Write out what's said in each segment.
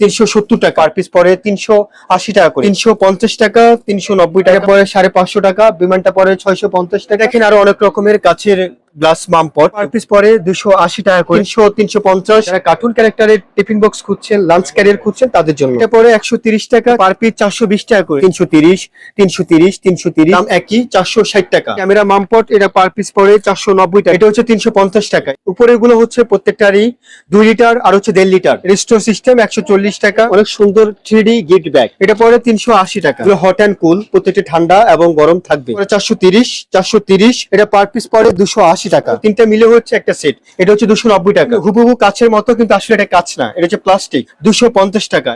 তিনশো সত্তর টাকা। পার পিস পরে তিনশো আশি টাকা করে। তিনশো পঞ্চাশ টাকা তিনশো নব্বই টাকা পরে সাড়ে পাঁচশো টাকা বিমানটা পরে ছয়শো পঞ্চাশ টাকা। এখানে আরও অনেক রকমের কাছের গ্লাস মামপট পার পিস পরে দুশো আশি টাকা করে। তিনশো তিনশো পঞ্চাশ। কার্টুন ক্যারেক্টারের টিফিন বক্স খুঁজছেন লাঞ্চ ক্যারিয়ার খুঁজছেন তাদের জন্য। এটা পরে একশো তিরিশ টাকা। পার পিস চারশো বিশ টাকা করে। তিনশো তিরিশ তিনশো তিরিশ তিনশো তিরিশ। দাম একই চারশো ষাট টাকা। ক্যামেরা মামপট এটা পার পিস পরে চারশো নব্বই টাকা। এটা হচ্ছে তিনশো পঞ্চাশ টাকা উপরে গুলো হচ্ছে প্রত্যেকটারই দুই লিটার আর হচ্ছে দেড় লিটার। সিস্টেম একশো চল্লিশ টাকা। অনেক সুন্দর থ্রি ডি গিফট ব্যাগ এটা পরে তিনশো আশি টাকা। হট অ্যান্ড কুল প্রত্যেকটা ঠান্ডা এবং গরম থাকবে। চারশো তিরিশ চারশো তিরিশ। এটা পার পিস পরে দুশো আশি টাকা। তিনটা মিলে হচ্ছে একটা সেট এটা হচ্ছে দুশো নব্বই টাকা। হুবহু কাছের মতো কিন্তু আসলে এটা কাছ না। এটা হচ্ছে প্লাস্টিক দুশো পঞ্চাশ টাকা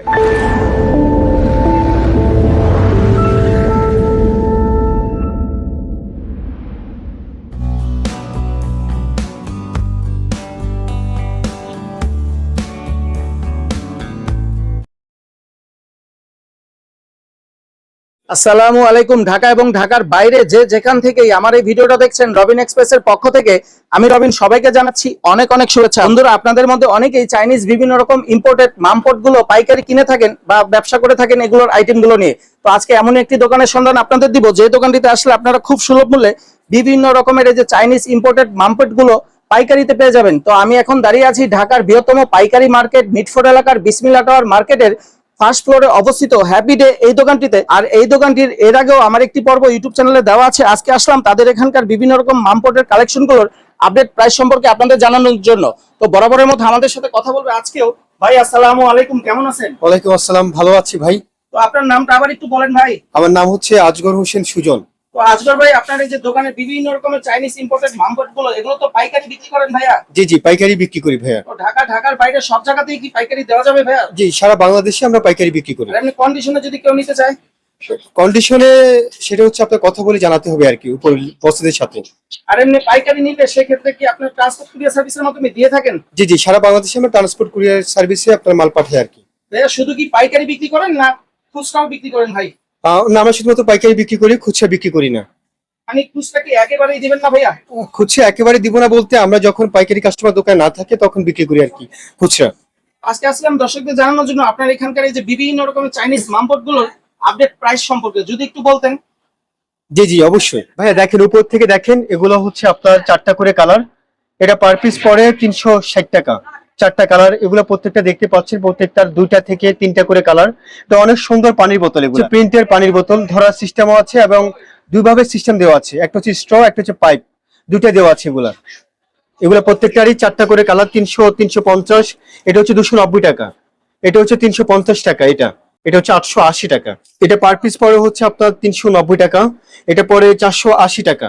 আসসালামু আলাইকুম, ঢাকা এবং ঢাকার বাইরে যে যেখান থেকেই আমার এই ভিডিওটা দেখছেন রবিন এক্সপ্রেসের পক্ষ থেকে, আমি রবিন সবাইকে জানাচ্ছি অনেক অনেক শুভেচ্ছা। বন্ধুরা, আপনাদের মধ্যে অনেকেই চাইনিজ বিভিন্ন রকম ইম্পোর্টেড মামপটগুলো পাইকারি কিনে থাকেন বা ব্যবসা করে থাকেন এগুলোর আইটেমগুলো নিয়ে। তো আজকে এমন একটি দোকানের সন্ধান আপনাদের দিব, যে দোকানটিতে আসলে আপনারা খুব সুলভ মূল্যে বিভিন্ন রকমের এই যে চাইনিজ ইম্পোর্টেড মামপটগুলো পাইকারিতে পেয়ে যাবেন। তো আমি এখন দাঁড়িয়ে আছি ঢাকার বৃহত্তম পাইকারি মার্কেট, মিটফোর্ড এলাকার বিসমিল্লা টাওয়ার মার্কেটের ফার্স্ট ফ্লোরে অবস্থিত হ্যাপি ডে এই দোকানটিতে। আর এই দোকানটির এর আগেও আমার একটি পর্ব ইউটিউব চ্যানেলে দেওয়া আছে। আজকে আসলাম তাদের এখানকার বিভিন্ন রকম মামপটের কালেকশনগুলোর আপডেট প্রাইস সম্পর্কে আপনাদের জানানোর জন্য। তো বরাবরের মতো আমাদের সাথে কথা বলবে আজকেও। ভাই আসসালামু আলাইকুম কেমন আছেন? ওয়ালাইকুম আসসালাম ভালো আছি ভাই। তো আপনার নামটা আবার একটু বলেন ভাই। আমার নাম হচ্ছে আজগর হোসেন সুজন। তো আজগর ভাই আপনার এই যে দোকানে বিভিন্ন রকমের চাইনিজ ইম্পোর্টেড মামপটগুলো এগুলো তো পাইকারি বিক্রি করেন ভাইয়া? জি জি পাইকারি বিক্রি করি ভাইয়া। তো ঢাকা ঢাকার বাইরে সব জায়গাতেই কি পাইকারি দেওয়া যাবে ভাইয়া? জি সারা বাংলাদেশে আমরা পাইকারি বিক্রি করি। আর এমনি কন্ডিশনে যদি কেউ নিতে চায়? কন্ডিশনে সেটা হচ্ছে আপনার কথা বলে জানাতে হবে আর কি উপর বসদের সাথে। আর এমনি পাইকারি নিলে সেক্ষেত্রে কি আপনার ট্রান্সপোর্ট কুরিয়ার সার্ভিসের মাধ্যমে দিয়ে থাকেন? জি জি সারা বাংলাদেশে আমরা ট্রান্সপোর্ট কুরিয়ার সার্ভিসে আপনার মাল পাঠাই আর কি। ভাইয়া শুধু কি পাইকারি বিক্রি করেন না খুচরাও বিক্রি করেন ভাই? না আমরা শুধুমাত্র পাইকারি বিক্রি করি খুচরা বিক্রি করি না। মানে খুচরা কি একেবারেই দিবেন না ভাইয়া? খুচরা একেবারে দিব না বলতে আমরা যখন পাইকারি কাস্টমার দোকানে না থাকে তখন বিক্রি করি আর কি খুচরা। আজকে আসলাম দর্শকদের জানানোর জন্য আপনার এখানকার এই যে বিভিন্ন রকমের চাইনিজ মামপটগুলোর আপডেট প্রাইস সম্পর্কে যদি একটু বলতেন। জি জি অবশ্যই। ভাইয়া দেখেন উপর থেকে দেখেন এগুলো হচ্ছে আপনার চারটা করে কালার এটা পার পিস পরে তিনশো ষাট টাকা। চারটা কালার এগুলো প্রত্যেকটা দেখতে পাচ্ছেন, প্রত্যেকটার দুইটা থেকে তিনটা করে কালার তো অনেক সুন্দর পানির বোতল এগুলো। প্রিন্টের পানির বোতল ধরার সিস্টেমও আছে এবং দুইভাবে সিস্টেম দেওয়া আছে। একটা হচ্ছে স্ট্র একটা হচ্ছে পাইপ দুইটা দেওয়া আছে এগুলা। এগুলো প্রত্যেকটারই চারটা করে কালার তিনশো তিনশো পঞ্চাশ। এটা হচ্ছে দুশো নব্বই টাকা। এটা হচ্ছে তিনশো পঞ্চাশ টাকা এটা। এটা হচ্ছে আটশো আশি টাকা। এটা পার পিস পরে হচ্ছে আপনার তিনশো নব্বই টাকা। এটা পরে চারশো আশি টাকা।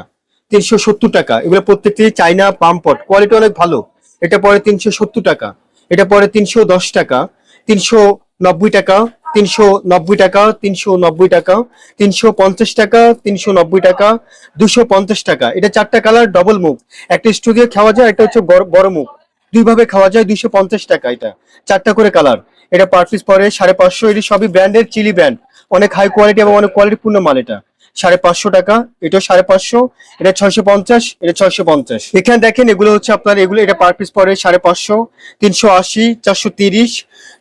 তিনশো সত্তর টাকা। এগুলো প্রত্যেকটি চাইনা পাম্পট কোয়ালিটি অনেক ভালো। এটা পরে তিনশো সত্তর টাকা, এটা পরে তিনশো দশ টাকা, তিনশো নব্বই টাকা, তিনশো নব্বই টাকা, তিনশো নব্বই টাকা, তিনশো পঞ্চাশ টাকা, তিনশো নব্বই টাকা, দুশো পঞ্চাশ টাকা। এটা চারটা কালার ডবল মুখ। একটা স্টুডিও খাওয়া যায়, একটা হচ্ছে বড়- মুখ। দুই ভাবে খাওয়া যায়, দুইশো পঞ্চাশ টাকা এটা। চারটা করে কালার। এটা পার পিস পরে সাড়ে পাঁচশো, এটি সবই ব্র্যান্ডের, চিলি ব্র্যান্ড। অনেক হাই কোয়ালিটি এবং অনেক কোয়ালিটিপূর্ণ মাল এটা। সাড়ে পাঁচশো টাকা এটা সাড়ে পাঁচশো, এটা ছয়শো পঞ্চাশ, এটা ছয়শো পঞ্চাশ। এখানে দেখেন, এগুলো হচ্ছে আপনার, এগুলো, এটা পার পিস পরে সাড়ে পাঁচশো, তিনশো আশি, চারশো তিরিশ,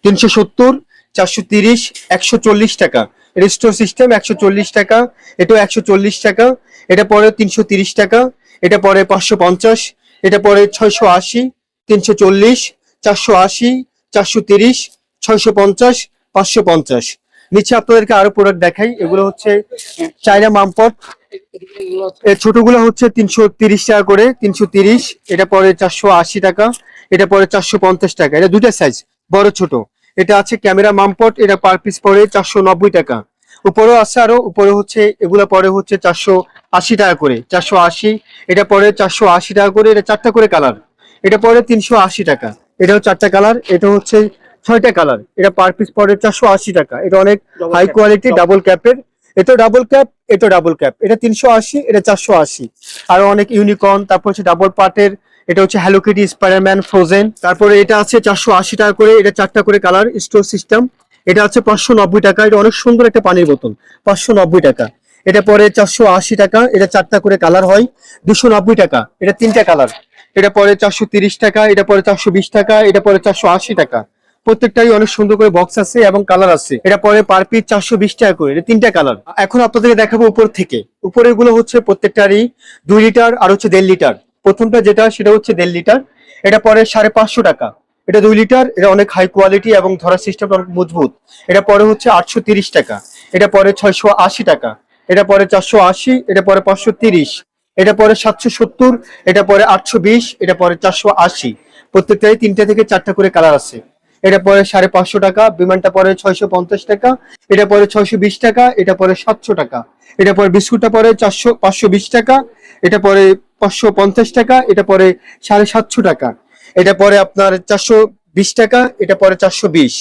তিনশো সত্তর, চারশো তিরিশ, একশো চল্লিশ টাকা। রেস্টোর সিস্টেম একশো চল্লিশ টাকা, এটাও একশো চল্লিশ টাকা, এটা পরে তিনশো তিরিশ টাকা, এটা পরে পাঁচশো পঞ্চাশ, এটা পরে ছয়শো আশি তিনশো চল্লিশ, চারশো আশি, চারশো তিরিশ, ছয়শো পঞ্চাশ, পাঁচশো পঞ্চাশ। নিচে আপনাদেরকে আরও প্রোডাক্ট দেখাই। এগুলো হচ্ছে চাইনা মামপট এর ছোটগুলো হচ্ছে তিনশো তিরিশ টাকা করে, তিনশো তিরিশ। এটা পরে চারশো আশি টাকা, এটা পরে চারশো পঞ্চাশ টাকা। এটা দুটা সাইজ বড় ছোট। এটা আছে ক্যামেরা মামপট এটা পার পিস পরে চারশো নব্বই টাকা। উপরেও আছে আরও, উপরে হচ্ছে, এগুলো পরে হচ্ছে চারশো আশি টাকা করে, চারশো আশি। এটা পরে চারশো আশি টাকা করে, এটা চারটা করে কালার এটা পরে তিনশো আশি টাকা। এটাও চারটা কালার এটা হচ্ছে ছয়টা কালার। এটা পার পিস পরে চারশো আশি টাকা। এটা অনেক হাই কোয়ালিটি ডাবল ক্যাপের এটা ডাবল ক্যাপ এটা ডাবল ক্যাপ এটা তিনশো আশি এটা চারশো আশি। আরও অনেক ইউনিকর্ন তারপর হচ্ছে ডাবল পার্টের এটা হচ্ছে হ্যালো কিটি স্পাইডারম্যান ফ্রোজেন তারপরে এটা আছে চারশো আশি টাকা করে। এটা চারটা করে কালার স্টোর সিস্টেম এটা আছে পাঁচশো নব্বই টাকা। এটা অনেক সুন্দর একটা পানির বোতল পাঁচশো নব্বই টাকা। এটা পরে চারশো আশি টাকা। এটা চারটা করে কালার হয় দুশো নব্বই টাকা। এটা তিনটা কালার। এটা পরে চারশো টাকা, এটা পরে চারশো বিশ টাকা, এটা পরে চারশো আশি টাকা। প্রত্যেকটাই অনেক সুন্দর করে বক্স আছে এবং কালার আছে। এটা পরে পার পিস চারশো বিশ টাকা করে, এটা তিনটা কালার এখন আপনাদেরকে দেখাবো উপর থেকে। উপরেরগুলো হচ্ছে প্রত্যেকটারই দুই লিটার আর হচ্ছে দেড় লিটার প্রথমটা যেটা, সেটা হচ্ছে দেড় লিটার এটা পরে সাড়ে পাঁচশো টাকা। এটা দুই লিটার এটা অনেক হাই কোয়ালিটি এবং ধরার সিস্টেমটা অনেক মজবুত। এটা পরে হচ্ছে আটশো টাকা। এটা পরে ছয়শো আশি টাকা। এটা পরে চারশো আশি, এটা পরে পাঁচশো এটা পরে সাতশো সত্তর এটা পরে আটশো বিশ এটা পরে চারশো আশি প্রত্যেকটাই তিনটা থেকে চারটা করে কালার আছে এটা পরে সাড়ে পাঁচশো টাকা বিমানটা পরে ছয়শো পঞ্চাশ টাকা এটা পরে ছয়শো বিশ টাকা এটা পরে সাতশো টাকা এটা পরে বিস্কুটটা পরে চারশো পাঁচশো বিশ টাকা এটা পরে পাঁচশো পঞ্চাশ টাকা এটা পরে সাড়ে সাতশো টাকা এটা পরে আপনার চারশো বিশ টাকা এটা পরে চারশো বিশ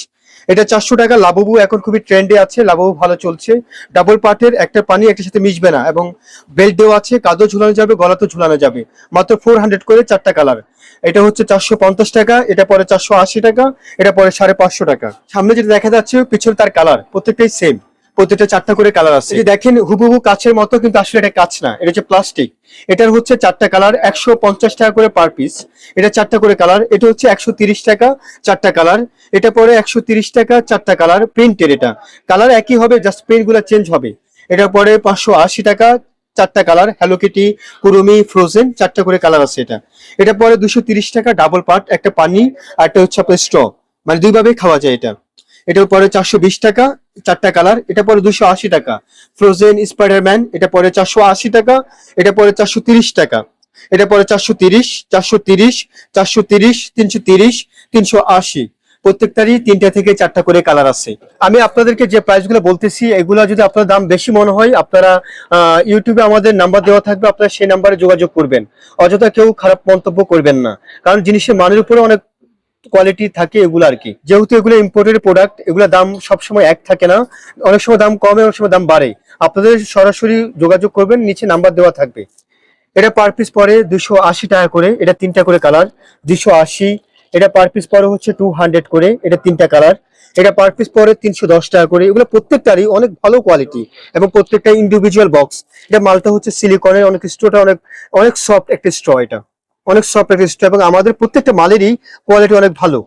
এটা চারশো টাকা লাভবু এখন খুবই ট্রেন্ডে আছে লাভবু ভালো চলছে। ডাবল পার্টের একটা পানি একটার সাথে মিশবে না এবং বেল্ট দেওয়া আছে, কাদো ঝুলানো যাবে গলাতেও ঝুলানো যাবে। মাত্র ফোর হান্ড্রেড করে চারটা কালার এটা হচ্ছে চারশো পঞ্চাশ টাকা, এটা পরে চারশো আশি টাকা, এটা পরে সাড়ে পাঁচশো টাকা। সামনে যেটা দেখা যাচ্ছে, পিছনে তার কালার প্রত্যেকটাই সেম প্রত্যেকটা চারটা করে কালার আছে। এই যে দেখেন, হুবহু কাচের মতো কিন্তু আসলে এটা কাচ না, এটা হচ্ছে প্লাস্টিক এটার হচ্ছে চারটা কালার একশো পঞ্চাশ টাকা করে পার পিস এটা চারটা করে কালার এটা হচ্ছে একশো তিরিশ টাকা, চারটা কালার এটা পরে একশো তিরিশ টাকা, চারটা কালার প্রিন্টের এটা। কালার একই হবে জাস্ট প্রিন্টগুলা চেঞ্জ হবে। এটা পরে পাঁচশো আশি টাকা, চারটা colour hello kitty Kuromi frozen চারটা করে কালার আছে এটা। এটা পরে দুশো তিরিশ টাকা ডাবল পার্ট একটা পানি আর একটা হচ্ছে আপনার স্ট্র মানে দুইভাবে খাওয়া যায় এটা। এটার পরে চারশো বিশ টাকা, চারটা কালার। এটা পরে দুশো আশি টাকা। ফ্রোজেন স্পাইডারম্যান এটা পরে চারশো আশি টাকা, এটা পরে চারশো তিরিশ টাকা। এটা পরে চারশো তিরিশ চারশো তিরিশ চারশো তিরিশ, তিনশো তিরিশ, তিনশো আশি। প্রত্যেকটারই তিনটা থেকে চারটা করে কালার আছে। আমি আপনাদেরকে যে প্রাইসগুলো বলতেছি, এগুলো যদি আপনার দাম বেশি মনে হয়, আপনারা ইউটিউবে আমাদের নাম্বার দেওয়া থাকবে, আপনারা সেই নাম্বারে যোগাযোগ করবেন। অযথা কেউ খারাপ মন্তব্য করবেন না। কারণ জিনিসের মানের উপরে অনেক কোয়ালিটি থাকে এগুলো আর কি। যেহেতু এগুলো ইম্পোর্টেড প্রোডাক্ট এগুলো দাম সবসময় এক থাকে না। অনেক সময় দাম কমে, অনেক সময় দাম বাড়ে। আপনাদের সরাসরি যোগাযোগ করবেন, নিচে নাম্বার দেওয়া থাকবে। এটা পার পিস পরে দুশো আশি টাকা করে, এটা তিনটা করে কালার দুশো আশি। এটা পার পিস পরে হচ্ছে টু হান্ড্রেড করে, এটা তিনটা কালার এটা পার পিস পরে তিনশো দশ টাকা করে। এগুলো প্রত্যেকটারই অনেক ভালো কোয়ালিটি এবং প্রত্যেকটা ইন্ডিভিজুয়াল বক্স এটা মালটা হচ্ছে সিলিকনের অনেক স্ট্রোটা অনেক অনেক সফট একটা স্ট্র এটা। অনেক সফট একটা এবং আমাদের প্রত্যেকটা মালেরই কোয়ালিটি অনেক ভালো।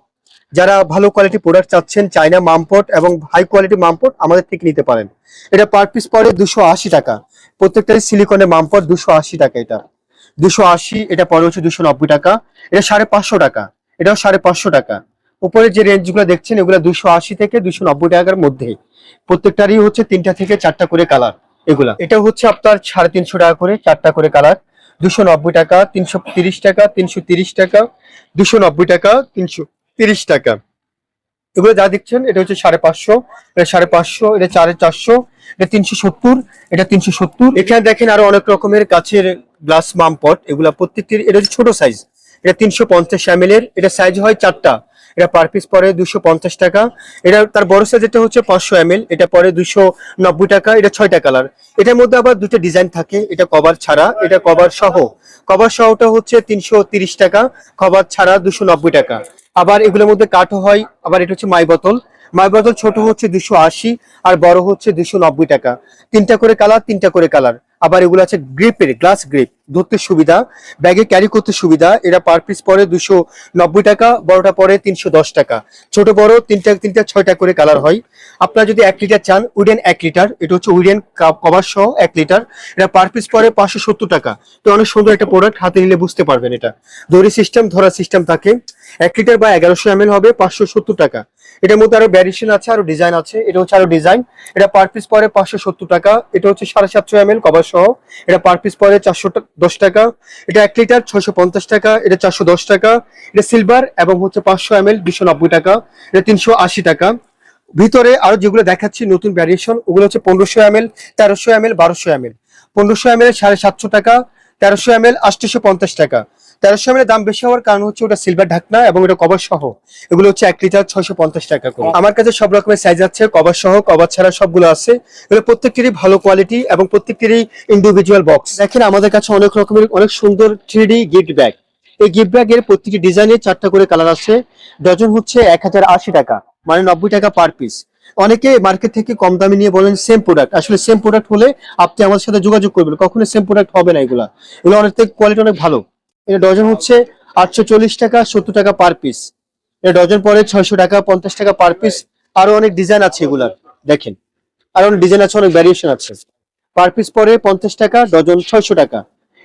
যারা ভালো কোয়ালিটি প্রোডাক্ট চাচ্ছেন চাইনা মামপট এবং হাই কোয়ালিটি মামপট আমাদের থেকে নিতে পারেন। এটা পার পিস পরে দুশো আশি টাকা। প্রত্যেকটাই সিলিকনের মামপট দুশো আশি টাকা এটা। দুশো আশি, এটা পরে হচ্ছে দুশো নব্বই টাকা। এটা সাড়ে পাঁচশো টাকা। এটাও সাড়ে পাঁচশো টাকা। উপরে যে রেঞ্জগুলো দেখছেন, এগুলো দুশো আশি থেকে দুশো নব্বই টাকার মধ্যে। প্রত্যেকটারই হচ্ছে তিনটা থেকে চারটা করে কালার এগুলা। এটা হচ্ছে আপনার সাড়ে তিনশো টাকা করে, চারটা করে কালার দুশো নব্বই টাকা, তিনশো তিরিশ টাকা, তিনশো তিরিশ টাকা, দুশো নব্বই টাকা, তিনশো তিরিশ টাকা। এগুলো যা দেখছেন, এটা হচ্ছে সাড়ে পাঁচশো, এটা সাড়ে পাঁচশো, এটা সাড়ে চারশো, এটা তিনশো সত্তর, এটা তিনশো সত্তর। এখানে দেখেন আরও অনেক রকমের কাছের গ্লাস মামপট এগুলা প্রত্যেকটির, এটা হচ্ছে ছোট সাইজ এটা তিনশো পঞ্চাশ এম এটা সাইজ হয় চারটা। এটা পার পিস পরে দুশো পঞ্চাশ টাকা। এটা তার বড় সাইজ এটা হচ্ছে পাঁচশো এম এটা পরে দুশো নব্বই টাকা, এটা ছয়টা কালার এটার মধ্যে আবার দুটো ডিজাইন থাকে, এটা কভার ছাড়া, এটা কভার সহ। কভার সহটা হচ্ছে তিনশো টাকা কভার ছাড়া দুশো টাকা। আবার এগুলোর মধ্যে কাঠও হয়, আবার এটা হচ্ছে মাই বোতল মাই বোতল ছোট হচ্ছে দুশো আর বড় হচ্ছে দুশো টাকা। তিনটা করে কালার তিনটা করে কালার আবার এগুলো আছে গ্রিপের, গ্লাস গ্রিপ, ধরতে সুবিধা, ব্যাগে ক্যারি করতে সুবিধা এটা পার পিস পরে দুশো নব্বই টাকা, বড়টা পরে তিনশো দশ টাকা। ছোট বড় তিনটা তিনটা, ছয়টা করে কালার হয়। আপনারা যদি এক লিটার চান উডেন এক লিটার এটা হচ্ছে উডেন কভার সহ এক লিটার এটা পার পিস পরে পাঁচশো সত্তর টাকা। তো অনেক সুন্দর একটা প্রোডাক্ট হাতে নিলে বুঝতে পারবেন এটা। দড়ি সিস্টেম ধরা সিস্টেম থাকে। এক লিটার বা এগারোশো এম হবে, পাঁচশো সত্তর টাকা। এটার মধ্যে আরও ভ্যারিয়েশন আছে, আরও ডিজাইন আছে। এটা হচ্ছে আরও ডিজাইন এটা পার পিস পরে পাঁচশো সত্তর টাকা। এটা হচ্ছে সাড়ে সাতশো এম কভার সহ। এটা পার পিস পরে চারশো দশ টাকা। এটা এক লিটার ছয়শো পঞ্চাশ টাকা। এটা চারশো দশ টাকা। এটা সিলভার এবং হচ্ছে পাঁচশো এম এল দুশো নব্বই টাকা। এটা তিনশো আশি টাকা। ভিতরে আরও যেগুলো দেখাচ্ছি, নতুন ভ্যারিয়েশন ওগুলো হচ্ছে পনেরোশো এম এল তেরোশো এম এল বারোশো এম এল পনেরোশো এম এল সাড়ে সাতশো টাকা। তেরোশো এম এল পঞ্চাশ টাকা। তেরোশো এম দাম বেশি হওয়ার কারণ হচ্ছে ওটা সিলভার ঢাকনা এবং এটা কভার সহ। এগুলো হচ্ছে এক লিটার ছয়শো পঞ্চাশ টাকা করে। আমার কাছে সব রকমের সাইজ আছে কভার সহ কভার ছাড়া সবগুলো আছে। এগুলো প্রত্যেকটিরই ভালো কোয়ালিটি এবং প্রত্যেকটিরই ইন্ডিভিজুয়াল বক্স দেখেন আমাদের কাছে অনেক রকমের অনেক সুন্দর থ্রি গিফট ব্যাগ এই গিফট ব্যাগের প্রত্যেকটি ডিজাইনের চারটা করে কালার আছে। ডজন হচ্ছে এক হাজার আশি টাকা মানে নব্বই টাকা পার পিস অনেকে মার্কেট থেকে কম দামে নিয়ে বলেন সেম প্রোডাক্ট আসলে সেম প্রোডাক্ট হলে আপনি আমাদের সাথে যোগাযোগ করবেন। কখনো সেম প্রোডাক্ট হবে না এগুলা। এগুলো অনেক কোয়ালিটি অনেক ভালো। এটা ডজন হচ্ছে আটশো চল্লিশ টাকা, সত্তর টাকা পার পিস এটা ডজন পরে ছয়শো টাকা, পঞ্চাশ টাকা পার পিস আরও অনেক ডিজাইন আছে এগুলার। দেখেন। আরও অনেক ডিজাইন আছে, অনেক ভ্যারিয়েশন আছে। পার পিস পরে পঞ্চাশ টাকা ডজন ছয়শো টাকা।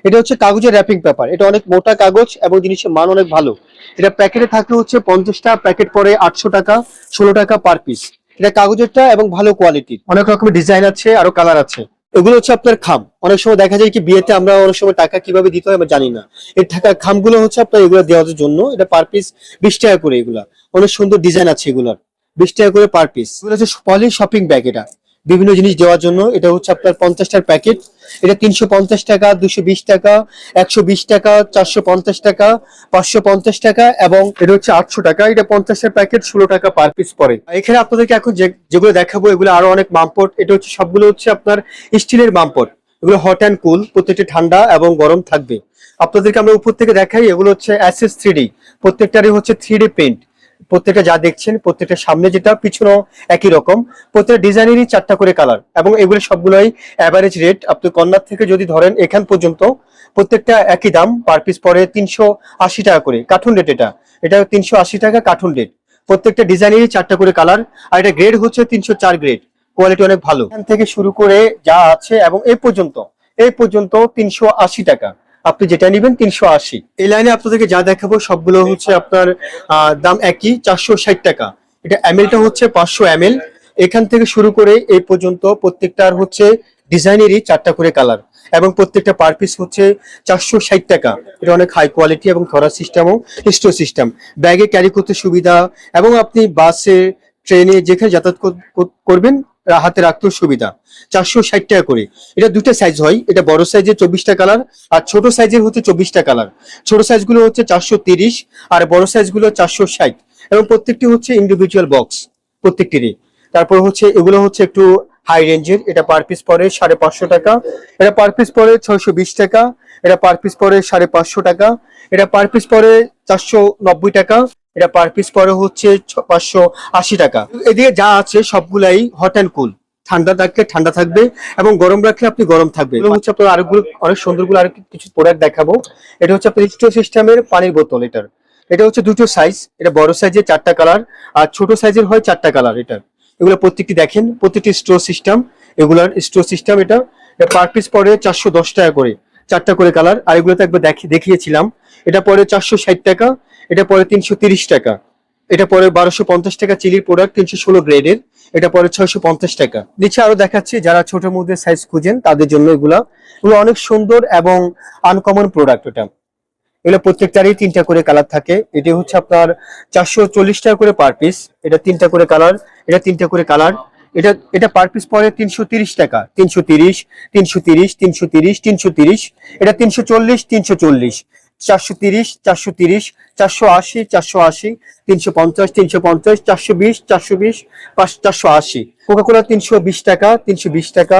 এটা হচ্ছে কাগজের র্যাপিং পেপার এটা অনেক মোটা কাগজ এবং জিনিসের মান অনেক ভালো। এটা প্যাকেটে থাকলে হচ্ছে পঞ্চাশটা প্যাকেট পরে আটশো টাকা, ষোলো টাকা পার পিস এটা কাগজেরটা এবং ভালো কোয়ালিটির অনেক রকমের ডিজাইন আছে আরও কালার আছে। এগুলো হচ্ছে আপনার খাম। অনেক সময় দেখা যায় কি বিয়েতে আমরা অনেক সময় টাকা কীভাবে দিতে হয় আমরা জানি না। এর টাকা খামগুলো হচ্ছে আপনার এগুলো দেওয়ার জন্য এটা পার পিস বিশ টাকা করে এগুলা। অনেক সুন্দর ডিজাইন আছে এগুলার। বিশ টাকা করে পার পিস এগুলো হচ্ছে পলি শপিং ব্যাগ এটা। বিভিন্ন জিনিস দেওয়ার জন্য। এটা হচ্ছে আপনার পঞ্চাশটার প্যাকেট। এটা তিনশো পঞ্চাশ টাকা, দুশো বিশ টাকা, একশো বিশ টাকা, চারশো পঞ্চাশ টাকা, পাঁচশো পঞ্চাশ টাকা এবং এটা হচ্ছে আটশো টাকা। এটা পঞ্চাশের প্যাকেট, ষোলো টাকা পার পিস পড়ে। এখানে আপনাদেরকে এখন যেগুলো দেখাবো, এগুলো আরও অনেক মামপট এটা হচ্ছে সবগুলো হচ্ছে আপনার স্টিলের মামপট এগুলো হট অ্যান্ড কুল প্রত্যেকটি ঠান্ডা এবং গরম থাকবে। আপনাদেরকে আমরা উপর থেকে দেখাই, এগুলো হচ্ছে অ্যাসেস থ্রি ডি প্রত্যেকটারই হচ্ছে থ্রি ডি পেন্ট প্রত্যেকটা যা দেখছেন, প্রত্যেকটা সামনে যেটা, পিছনেও একই রকম। প্রত্যেকটা ডিজাইনেরই চারটা করে কালার এবং এগুলো সবগুলোই অ্যাভারেজ রেট আপনি কর্নার থেকে যদি ধরেন এখান পর্যন্ত, প্রত্যেকটা একই দাম পার পিস পরে তিনশো আশি টাকা করে। কার্টুন রেট এটা। এটা তিনশো আশি টাকা কার্টুন রেট প্রত্যেকটা ডিজাইনেরই চারটা করে কালার। আর এটা গ্রেড হচ্ছে তিনশো চার গ্রেড কোয়ালিটি অনেক ভালো। এখান থেকে শুরু করে যা আছে এবং এই পর্যন্ত এই পর্যন্ত তিনশো আশি টাকা। আপনি যেটা নেবেন তিনশো আশি। এই লাইনে আপনাদেরকে যা দেখাবো সবগুলো হচ্ছে আপনার দাম একই, চারশো ষাট টাকা। এটা এমএলটা হচ্ছে পাঁচশো এমএল। এখান থেকে শুরু করে এই পর্যন্ত প্রত্যেকটার হচ্ছে ডিজাইনেরই চারটা করে কালার এবং প্রত্যেকটা পার পিস হচ্ছে চারশো ষাট টাকা। এটা অনেক হাই কোয়ালিটি এবং ধরার সিস্টেমও স্টোর সিস্টেম ব্যাগে ক্যারি করতে সুবিধা এবং আপনি বাসে ট্রেনে যেখানে যাতায়াত কর- কর- করবেন হাতে রাখতেও সুবিধা। চারশো ষাট টাকা করে। এটা দুটো সাইজ হয়। এটা বড় সাইজের চব্বিশটা কালার আর ছোট সাইজের হচ্ছে চব্বিশটা কালার ছোট সাইজগুলো হচ্ছে চারশো তিরিশ আর বড় সাইজগুলো চারশো ষাট। এবং প্রত্যেকটি হচ্ছে ইন্ডিভিজুয়াল বক্স প্রত্যেকটিরই। তারপর হচ্ছে এগুলো হচ্ছে একটু হাই রেঞ্জের এটা পার পিস পরে সাড়ে পাঁচশো টাকা। এটা পার পিস পরে ছয়শো বিশ টাকা। এটা পার পিস পরে সাড়ে পাঁচশো টাকা। এটা পার পিস পরে চারশো নব্বই টাকা। এটা পার পিস পরে হচ্ছে পাঁচশো আশি টাকা। এদিকে যা আছে সবগুলাই হট অ্যান্ড কুল ঠান্ডা থাকলে ঠান্ডা থাকবে এবং গরম রাখলে আপনি গরম থাকবে। হচ্ছে আপনার আরেকগুলো অনেক সুন্দরগুলো আর কিছু প্রোডাক্ট দেখাবো। এটা হচ্ছে আপনার স্টো সিস্টেমের পানির বোতল এটার। এটা হচ্ছে দুটো সাইজ এটা বড় সাইজের চারটা কালার আর ছোট সাইজের হয় চারটা কালার এটা এগুলো প্রত্যেকটি দেখেন, প্রত্যেকটি স্টো সিস্টেম এগুলার স্টো সিস্টেম এটা। পার পিস পরে চারশো দশ টাকা করে, চারটা করে কালার আর এগুলো তো একবার দেখি দেখিয়েছিলাম। এটা পরে চারশো ষাট টাকা এটা পরে তিনশো তিরিশ টাকা। এটা পরে বারোশো পঞ্চাশ টাকা চিলির প্রোডাক্ট তিনশো ষোলো গ্রেডের। এটা পরে ছয়শো পঞ্চাশ টাকা। নিচে আরও দেখাচ্ছি, যারা ছোট মধ্যে সাইজ খুঁজেন, তাদের জন্য এগুলা। এগুলো অনেক সুন্দর এবং আনকমন প্রোডাক্ট এটা। এগুলো প্রত্যেকটারই তিনটা করে কালার থাকে। এটি হচ্ছে আপনার চারশো চল্লিশ টাকা করে পার পিস এটা তিনটা করে কালার এটা তিনটা করে কালার এটা এটা পার পিস পরে তিনশো তিরিশ টাকা। তিনশো তিরিশ তিনশো তিরিশ তিনশো তিরিশ তিনশো তিরিশ। এটা তিনশো চল্লিশ তিনশো চল্লিশ। চারশো তিরিশ চারশো তিরিশ, চারশো আশি চারশো আশি, তিনশো পঞ্চাশ তিনশো পঞ্চাশ, চারশো বিশ চারশো বিশ, পাঁচ চারশো আশি। কোকাকোলা তিনশো বিশ টাকা, তিনশো বিশ টাকা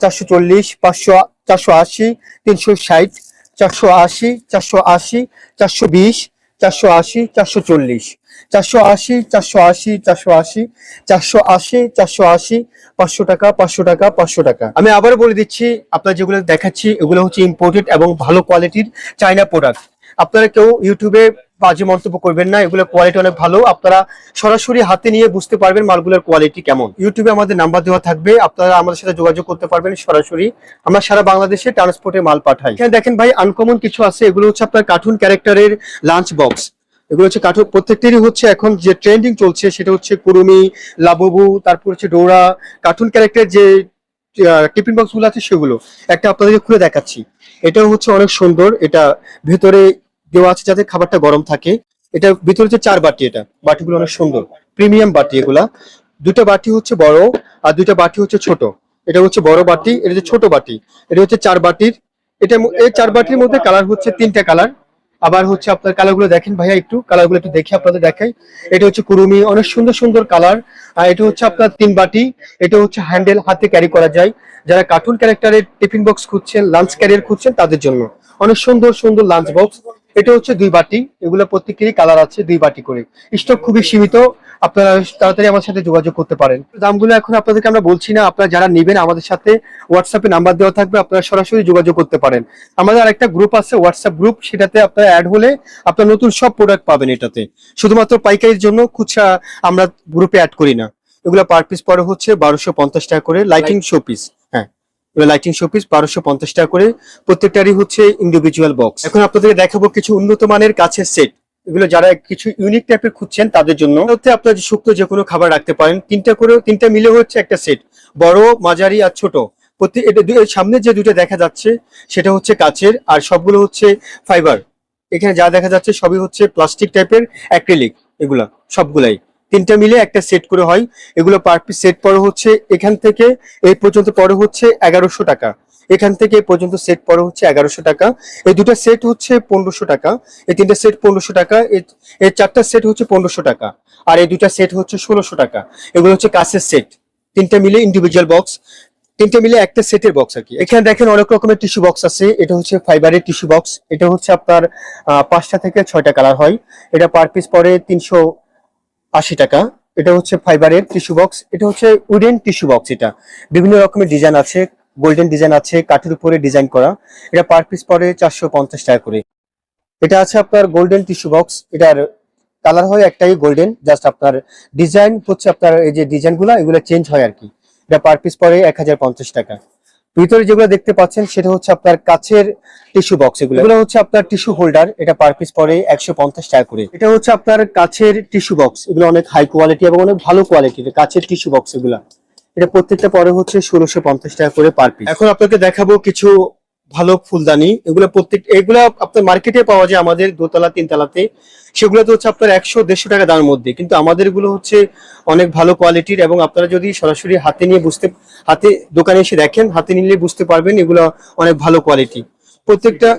চারশো চল্লিশ, পাঁচশো চারশো আশি, তিনশো ষাট, চারশো আশি চারশো আশি, চারশো বিশ, চারশো আশি, চারশো চল্লিশ। চারশো আশি চারশো আশি চারশো আশি চারশো আশি চারশো আশি, পাঁচশো টাকা পাঁচশো টাকা পাঁচশো টাকা। আমি আবার বলে দিচ্ছি, আপনার যেগুলো দেখাচ্ছি, এগুলো হচ্ছে ইম্পোর্টেড এবং ভালো কোয়ালিটির চাইনা প্রোডাক্ট আপনারা কেউ ইউটিউবে বাজে মন্তব্য করবেন না এগুলোর কোয়ালিটি অনেক ভালো। আপনারা সরাসরি হাতে নিয়ে বুঝতে পারবেন মালগুলোর কোয়ালিটি কেমন। ইউটিউবে আমাদের নাম্বার দেওয়া থাকবে, আপনারা আমাদের সাথে যোগাযোগ করতে পারবেন সরাসরি। আমরা সারা বাংলাদেশে ট্রান্সপোর্টে মাল পাঠাই। দেখেন ভাই আনকমন কিছু আছে, এগুলো হচ্ছে আপনার কার্টুন ক্যারেক্টারের লাঞ্চ বক্স এগুলো হচ্ছে কার্টুন প্রত্যেকটিরই হচ্ছে এখন যে ট্রেন্ডিং চলছে সেটা হচ্ছে কুরুমি লাবুবু, তারপর হচ্ছে ডোরা কার্টুন ক্যারেক্টার যে টিফিন বক্সগুলো আছে সেগুলো। একটা আপনাদেরকে খুলে দেখাচ্ছি। এটাও হচ্ছে অনেক সুন্দর। এটা ভেতরে দেওয়া আছে যাতে খাবারটা গরম থাকে। এটা ভিতরে হচ্ছে চার বাটি এটা। বাটিগুলো অনেক সুন্দর। প্রিমিয়াম বাটি এগুলা। দুটো বাটি হচ্ছে বড় আর দুটো বাটি হচ্ছে ছোট। এটা হচ্ছে বড় বাটি, এটা হচ্ছে ছোট বাটি। এটা হচ্ছে চার বাটির। এটা এই চার বাটির মধ্যে কালার হচ্ছে তিনটা কালার। আবার হচ্ছে আপনার কালারগুলো দেখেন ভাইয়া একটু কালারগুলো একটু দেখে আপনাদের দেখাই। এটা হচ্ছে কুরুমি, অনেক সুন্দর সুন্দর কালার। এটা হচ্ছে আপনার তিন বাটি, এটা হচ্ছে হ্যান্ডেল হাতে ক্যারি করা যায়। যারা কার্টুন ক্যারেক্টারের টিফিন বক্স খুঁজছেন, লাঞ্চ ক্যারিয়ার খুঁজছেন তাদের জন্য। অনেক সুন্দর সুন্দর লাঞ্চ বক্স। এটা হচ্ছে দুই বাটি। এগুলো প্রত্যেকেরই কালার আছে, দুই বাটি করে। স্টক খুবই সীমিত। আপনারা তাড়াতাড়ি আমার সাথে যোগাযোগ করতে পারেন। দামগুলো এখন আপনাদেরকে আমরা বলছি না, আপনারা যারা নেবেন আমাদের সাথে হোয়াটসঅ্যাপে নাম্বার দেওয়া থাকবে, আপনারা সরাসরি যোগাযোগ করতে পারেন। আমাদের আরেকটা গ্রুপ আছে হোয়াটসঅ্যাপ গ্রুপ সেটাতে আপনারা অ্যাড হলে আপনারা নতুন সব প্রোডাক্ট পাবেন এটাতে। শুধুমাত্র পাইকারির জন্য খুচরা আমরা গ্রুপে অ্যাড করি না। এগুলো পার পিস পরে হচ্ছে বারোশো পঞ্চাশ টাকা করে lighting show piece lighting showpiece বারোশো পঞ্চাশ টাকা করে। প্রত্যেকটারই হচ্ছে ইন্ডিভিজুয়াল বক্স এখন আপনাদের দেখাবো কিছু উন্নত মানের কাছের সেট এগুলো যারা কিছু ইউনিক টাইপের খুঁজছেন, তাদের জন্য। আপনার শুক্তো যে কোনো খাবার রাখতে পারেন। তিনটা করে, তিনটা মিলে হচ্ছে একটা সেট বড়, মাঝারি আর ছোট। প্রতি এটা সামনে যে দুটো দেখা যাচ্ছে, সেটা হচ্ছে কাচের, আর সবগুলো হচ্ছে ফাইবার এখানে যা দেখা যাচ্ছে, সবই হচ্ছে প্লাস্টিক টাইপের অ্যাক্রিলিক এগুলা, সবগুলাই। তিনটা মিলে একটা সেট করে হয়। এগুলো পার পিস সেট পরে হচ্ছে এখান থেকে, এই পর্যন্ত পরে হচ্ছে এগারোশো টাকা। এখান থেকে পর্যন্ত সেট পরে হচ্ছে এগারোশো টাকা। এই দুটো সেট হচ্ছে পনেরোশো টাকা। এই তিনটা সেট পনেরোশো টাকা। এই- চারটা সেট হচ্ছে পনেরোশো টাকা। আর এই দুটা সেট হচ্ছে ষোলোশো টাকা। এগুলো হচ্ছে কাছের সেট তিনটা মিলে ইন্ডিভিজুয়াল বক্স তিনটে মিলে একটা সেটের বক্স আর কি। এখানে দেখেন অনেক রকমের টিস্যু বক্স আছে। এটা হচ্ছে ফাইবারের টিস্যু বক্স এটা হচ্ছে আপনার পাঁচটা থেকে ছয়টা কালার হয়। এটা পার পিস পরে তিনশো আশি টাকা। এটা হচ্ছে ফাইবারের টিস্যু বক্স এটা হচ্ছে উডেন টিস্যু বক্স এটা। বিভিন্ন রকমের ডিজাইন আছে গোল্ডেন ডিজাইন আছে, কাঠের উপরে ডিজাইন করা। এটা পার পিস পরে চারশো পঞ্চাশ টাকা করে। এটা আছে আপনার গোল্ডেন টিস্যু বক্স এটার কালার হয় একটাই গোল্ডেন জাস্ট আপনার ডিজাইন হচ্ছে আপনার এই যে ডিজাইনগুলা, এগুলো চেঞ্জ হয় আর কি। এটা পার পিস পরে এক হাজার পঞ্চাশ টাকা। ভিতরে যেগুলো দেখতে পাচ্ছেন সেটা হচ্ছে আপনার কাছের টিস্যু বক্স এগুলো। এগুলো হচ্ছে আপনার টিস্যু হোল্ডার এটা পার পিস পরে একশো পঞ্চাশ টাকা করে। এটা হচ্ছে আপনার কাছের টিস্যু বক্স এগুলো অনেক হাই কোয়ালিটি এবং অনেক ভালো কোয়ালিটির কাছের টিস্যু বক্স এগুলা। এটা প্রত্যেকটা পরে হচ্ছে ষোলোশো পঞ্চাশ টাকা করে পার পিস। এখন আপনাকে দেখাবো কিছু ভালো ফুলদানি, এগুলো প্রত্যেক এগুলো আপনার মার্কেটে পাওয়া যায় আমাদের দোতলা, তিনতলাতে। সেগুলো তো হচ্ছে আপনার একশো দেড়শো টাকা দামের মধ্যে। কিন্তু আমাদেরগুলো হচ্ছে অনেক ভালো কোয়ালিটির এবং আপনারা যদি সরাসরি হাতে নিয়ে বুঝতে হাতে দোকানে এসে দেখেন, হাতে নিলে বুঝতে পারবেন এগুলো অনেক ভালো কোয়ালিটি। প্রত্যেকটা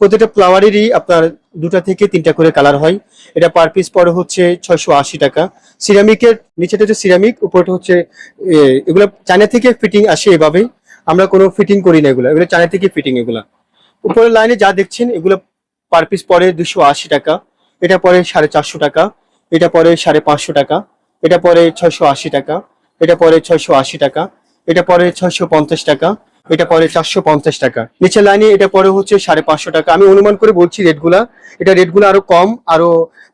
প্রত্যেকটা ফ্লাওয়ারেরই আপনার দুটা থেকে তিনটা করে কালার হয়। এটা পার পিস পরে হচ্ছে ছয়শো আশি টাকা। সিরামিকের নিচেটা হচ্ছে সিরামিক, উপরটা হচ্ছে এগুলো চায়না থেকে ফিটিং আসে এভাবে আমরা কোনো ফিটিং করি না এগুলো। এগুলো চায়না থেকে ফিটিং এগুলা। উপরের লাইনে যা দেখছেন, এগুলো পার পিস পরে দুশো আশি টাকা, এটা পরে সাড়ে চারশো টাকা, এটা পরে সাড়ে পাঁচশো টাকা, এটা পরে ছয়শো আশি টাকা, এটা পরে ছয়শো আশি টাকা, এটা পরে ছয়শো পঞ্চাশ টাকা, এটা পরে চারশো পঞ্চাশ টাকা। নিচের লাইনে এটা পরে হচ্ছে সাড়ে পাঁচশো টাকা। আমি অনুমান করে বলছি রেটগুলা এটা রেটগুলো আরও কম, আরও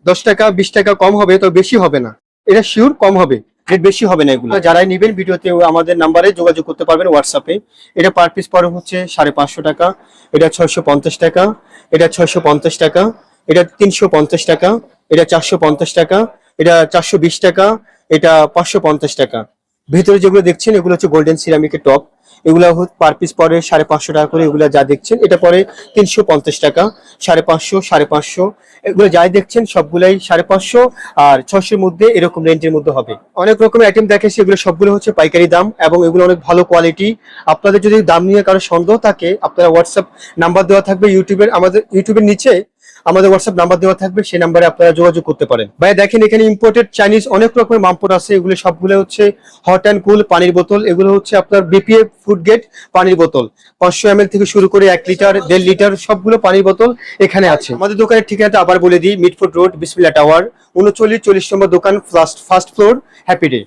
দশ টাকা, বিশ টাকা কম হবে, তো বেশি হবে না। এটা শিওর কম হবে। রেট বেশি হবে না এগুলো? যারাই নেবেন ভিডিওতে আমাদের নাম্বারে যোগাযোগ করতে পারবেন হোয়াটসঅ্যাপে এটা পার পিস পরে হচ্ছে সাড়ে পাঁচশো টাকা, এটা ছয়শো পঞ্চাশ টাকা, এটা ছয়শো পঞ্চাশ টাকা, এটা তিনশো পঞ্চাশ টাকা, এটা চারশো পঞ্চাশ টাকা, এটা চারশো বিশ টাকা, এটা পাঁচশো পঞ্চাশ টাকা। ভেতরে যেগুলো দেখছেন, এগুলো হচ্ছে গোল্ডেন সিরামিকের টপ এগুলো পার পিস পরে সাড়ে পাঁচশো টাকা করে এগুলো যা দেখছেন, এটা পরে তিনশো পঞ্চাশ টাকা, সাড়ে পাঁচশো সাড়ে পাঁচশো, এগুলো যাই দেখছেন সবগুলাই সাড়ে পাঁচশো আর ছশোর মধ্যে এরকম রেঞ্জের মধ্যে হবে। অনেক রকমের আইটেম দেখেছি এগুলো সবগুলো হচ্ছে পাইকারি দাম এবং এগুলো অনেক ভালো কোয়ালিটি আপনাদের যদি দাম নিয়ে কারও সন্দেহ থাকে, আপনারা হোয়াটসঅ্যাপ নাম্বার দেওয়া থাকবে ইউটিউবের আমাদের ইউটিউবের নিচে আমাদের হোয়াটসঅ্যাপ নাম্বার দেওয়া থাকবে, সেই নাম্বারে আপনারা যোগাযোগ করতে পারেন। ভাই, দেখেন এখানে ইম্পোর্টেড চাইনিজ অনেক রকমের মামপট আছে, এগুলো সবগুলো হচ্ছে হট অ্যান্ড কুল পানির বোতল, এগুলো হচ্ছে আপনার বিপিএ ফুড গেট পানির বোতল। পাঁচশো এম থেকে শুরু করে এক লিটার, দেড় লিটার সবগুলো পানির বোতল এখানে আছে। আমাদের দোকানের ঠিকানাটা আবার বলে দিই মিটফুড রোড বিসমিল্লা টাওয়ার উনচল্লিশ চল্লিশ নম্বর দোকান first first floor happy day